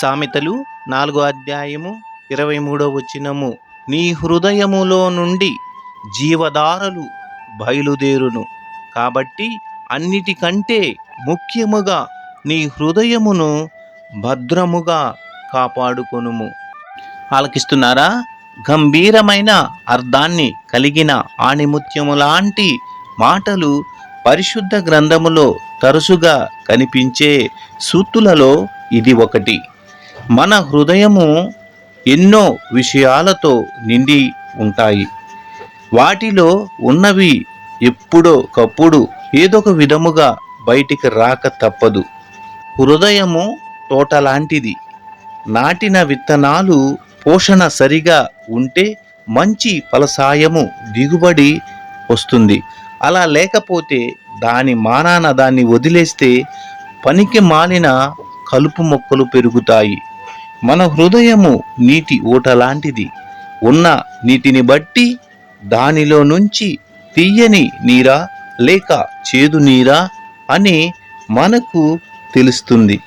సామెతలు నాలుగో అధ్యాయము ఇరవై మూడో వచనము. నీ హృదయములో నుండి జీవదారలు బయలుదేరును. కాబట్టి అన్నిటికంటే ముఖ్యముగా నీ హృదయమును భద్రముగా కాపాడుకొనుము. ఆలకిస్తున్నారా? గంభీరమైన అర్థాన్ని కలిగిన ఆణిముత్యము లాంటి మాటలు పరిశుద్ధ గ్రంథములో తరచుగా కనిపించే సూత్తులలో ఇది ఒకటి. మన హృదయము ఎన్నో విషయాలతో నిండి ఉంటాయి. వాటిలో ఉన్నవి ఎప్పుడో కప్పుడు ఏదొక విధముగా బయటికి రాక తప్పదు. హృదయము తోట లాంటిది నాటిన విత్తనాలు పోషణ సరిగా ఉంటే మంచి ఫలసాయము దిగుబడి వస్తుంది. అలా లేకపోతే దాని మానాన దాన్ని వదిలేస్తే పనికి మాలిన కలుపు మొక్కలు పెరుగుతాయి. మన హృదయము నీటి ఊట లాంటిది. ఉన్న నీటిని బట్టి దానిలో నుంచి తీయని నీరా లేక చేదు నీరా అని మనకు తెలుస్తుంది.